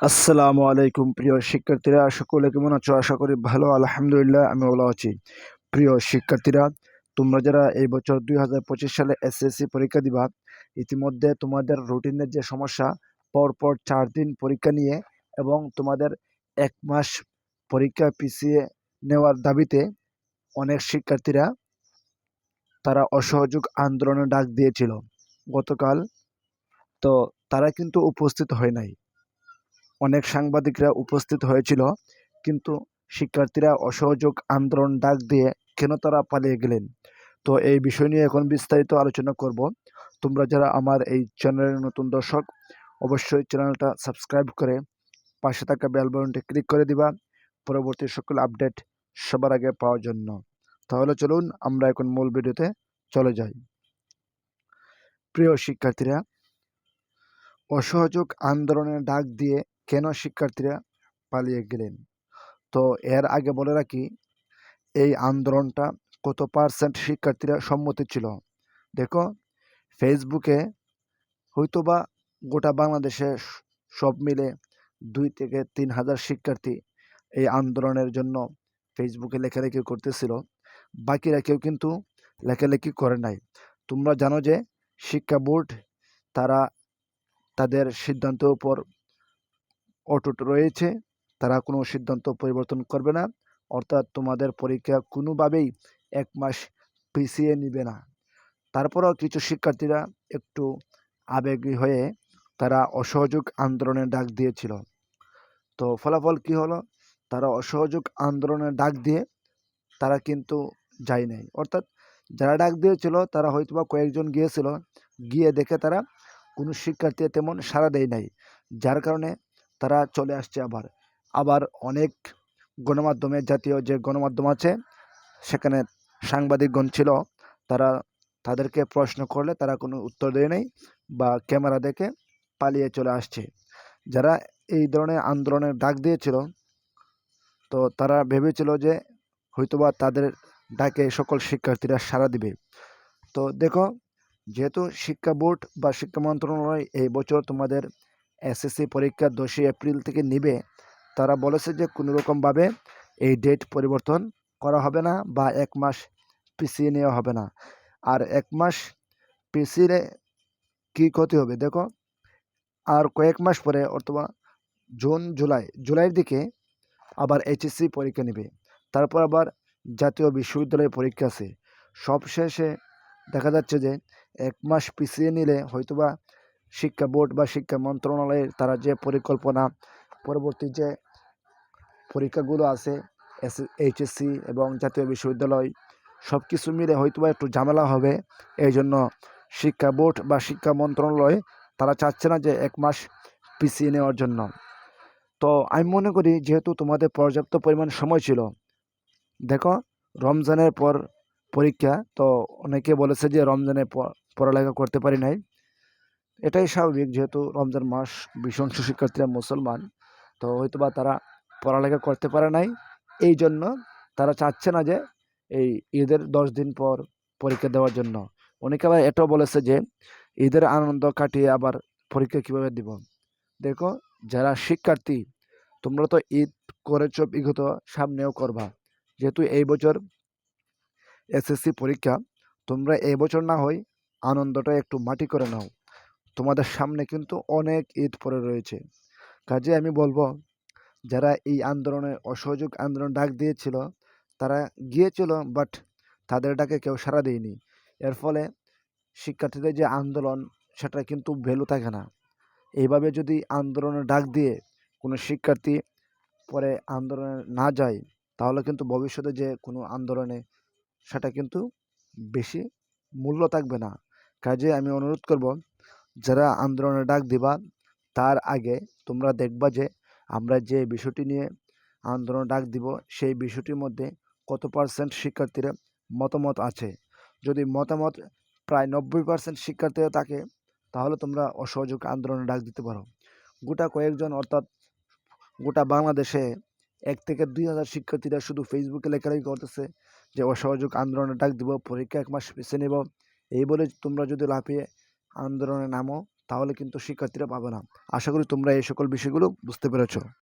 আসসালামু আলাইকুম প্রিয় শিক্ষার্থীরা, সকলে কেমন আছো? আশা করি ভালো, আলহামদুলিল্লাহ আমি ভালো আছি। প্রিয় শিক্ষার্থীরা, তোমরা যারা এই বছর দুই হাজার পঁচিশ সালে এসএসসি পরীক্ষা দিবা, ইতিমধ্যে তোমাদের রুটিনের যে সমস্যা, পরপর চার দিন পরীক্ষা নিয়ে এবং তোমাদের এক মাস পরীক্ষা পিছিয়ে নেওয়ার দাবিতে অনেক শিক্ষার্থীরা তারা অসহযোগ আন্দোলনে ডাক দিয়েছিল। গতকাল তো তারা কিন্তু উপস্থিত হয় নাই। অনেক সাংবাদিকরা উপস্থিত হয়েছিল, কিন্তু শিক্ষার্থীরা অসহযোগ আন্দোলন ডাক দিয়ে কেন তারা পালিয়ে গেলেন? তো এই বিষয় নিয়ে এখন বিস্তারিত আলোচনা করব। তোমরা যারা আমার এই চ্যানেলের নতুন দর্শক, অবশ্যই চ্যানেলটা সাবস্ক্রাইব করে পাশে থাকা বেল ক্লিক করে দিবা। পরবর্তী সকল আপডেট সবার আগে পাওয়ার জন্য। তাহলে চলুন, আমরা এখন মূল ভিডিওতে চলে যাই। প্রিয় শিক্ষার্থীরা, অসহযোগ আন্দোলনের ডাক দিয়ে কেন শিক্ষার্থীরা পালিয়ে গেলেন? তো এর আগে বলে রাখি, এই আন্দোলনটা কত পার্সেন্ট শিক্ষার্থীরা সম্মতি ছিল? দেখো ফেসবুকে হয়তোবা গোটা বাংলাদেশে সব মিলে দুই থেকে তিন হাজার শিক্ষার্থী এই আন্দোলনের জন্য ফেসবুকে লেখালেখি করতেছিল। বাকিরা কেউ কিন্তু লেখালেখি করে নাই। তোমরা জানো যে শিক্ষা বোর্ড তারা তাদের সিদ্ধান্তের উপর অটুট রয়েছে। তারা কোনো সিদ্ধান্ত পরিবর্তন করবে না। অর্থাৎ তোমাদের পরীক্ষা কোনোভাবেই এক মাস পিছিয়ে নিবে না। তারপরেও কিছু শিক্ষার্থীরা একটু আবেগী হয়ে তারা অসহযোগ আন্দোলনের ডাক দিয়েছিল। তো ফলাফল কি হলো? তারা অসহযোগ আন্দোলনের ডাক দিয়ে তারা কিন্তু যায় নাই। অর্থাৎ যারা ডাক দিয়েছিল, তারা হয়তো বা কয়েকজন গিয়েছিল। গিয়ে দেখে তারা কোনো শিক্ষার্থী তেমন সাড়া দেয় নাই। যার কারণে তারা চলে আসছে আবার। আবার অনেক গণমাধ্যমে জাতীয় যে গণমাধ্যম আছে, সেখানে সাংবাদিকগণ ছিল, তারা তাদেরকে প্রশ্ন করলে তারা কোনো উত্তর দেয় নাই বা ক্যামেরা দেখে পালিয়ে চলে আসছে। যারা এই ধরনের আন্দোলনের ডাক দিয়েছিল, তো তারা ভেবেছিল যে হয়তোবা তাদের ডাকে সকল শিক্ষার্থীরা সাড়া দিবে। তো দেখো, যেহেতু শিক্ষা বোর্ড বা শিক্ষা মন্ত্রণালয় এই বছর তোমাদের এসএসসি পরীক্ষা দশই এপ্রিল থেকে নিবে, তারা বলেছে যে কোনো রকমভাবে এই ডেট পরিবর্তন করা হবে না বা এক মাস পিছিয়ে নেওয়া হবে না। আর এক মাস পিছিয়ে কী ক্ষতি হবে? দেখো, আর কয়েক মাস পরে অথবা জুন, জুলাই, জুলাইয়ের দিকে আবার এইচএসসি পরীক্ষা নেবে। তারপর আবার জাতীয় বিশ্ববিদ্যালয়ের পরীক্ষা আছে। সব শেষে দেখা যাচ্ছে যে এক মাস পিছিয়ে নিলে হয়তোবা শিক্ষা বোর্ড বা শিক্ষা মন্ত্রণালয়ের তারা যে পরিকল্পনা, পরবর্তী যে পরীক্ষাগুলো আছে, এস এইচএসসি এবং জাতীয় বিশ্ববিদ্যালয় সব কিছু মিলে হয়তোবা একটু ঝামেলা হবে। এই জন্য শিক্ষা বোর্ড বা শিক্ষা মন্ত্রণালয় তারা চাচ্ছে না যে এক মাস পিছিয়ে নেওয়ার জন্য। তো আমি মনে করি যেহেতু তোমাদের পর্যাপ্ত পরিমাণ সময় ছিল, দেখো রমজানের পর পরীক্ষা, তো অনেকে বলেছে যে রমজানে পড়ালেখা করতে পারি নাই। এটাই স্বাভাবিক যেহেতু রমজান মাস ভীষণ শিক্ষার্থীরা মুসলমান। তো হয়তো বা তারা পড়ালেখা করতে পারে নাই। এই জন্য তারা চাচ্ছে না যে এই ঈদের দশ দিন পর পরীক্ষা দেওয়ার জন্য। অনেকে আবার এটাও বলেছে যে ঈদের আনন্দ কাটিয়ে আবার পরীক্ষা কীভাবে দিব? দেখো, যারা শিক্ষার্থী, তোমরা তো ঈদ করেছ, বিগত সামনেও করবা। যেহেতু এই বছর এসএসসি পরীক্ষা, তোমরা এই বছর না হয় আনন্দটা একটু মাটি করে নাও। তোমাদের সামনে কিন্তু অনেক ঈদ পড়ে রয়েছে। কাজে আমি বলব, যারা এই আন্দোলনে, অসহযোগ আন্দোলন ডাক দিয়েছিল, তারা গিয়েছিল বাট তাদের ডাকে কেউ সাড়া দেয়নি। এর ফলে শিক্ষার্থীদের যে আন্দোলন, সেটা কিন্তু ভ্যালু থাকে না। এইভাবে যদি আন্দোলনের ডাক দিয়ে কোনো শিক্ষার্থী পরে আন্দোলনে না যায়, তাহলে কিন্তু ভবিষ্যতে যে কোনো আন্দোলনে সেটা কিন্তু বেশি মূল্য থাকবে না। কাজে আমি অনুরোধ করব যারা আন্দোলনের ডাক দিবা, তার আগে তোমরা দেখবা যে আমরা যে বিষয়টি নিয়ে আন্দোলন ডাক দিব, সেই বিষয়টির মধ্যে কত পার্সেন্ট শিক্ষার্থীরা মতামত আছে? যদি মতামত প্রায় নব্বই পার্সেন্ট শিক্ষার্থীরা থাকে, তাহলে তোমরা অসহযোগ আন্দোলনে ডাক দিতে পারো। গোটা কয়েকজন অর্থাৎ গোটা বাংলাদেশে এক থেকে দুই হাজার শিক্ষার্থীরা শুধু ফেসবুকে লেখালেখি করতেছে যে অসহযোগ আন্দোলনে ডাক দিব, পরীক্ষা এক মাস পিছিয়ে নেব। এই বলে তোমরা যদি লাফিয়ে আন্দোলনে নামো, তাহলে কিন্তু শিক্ষার্থীরা পাবে না। আশা করি তোমরা এই সকল বিষয়গুলো বুঝতে পেরেছ।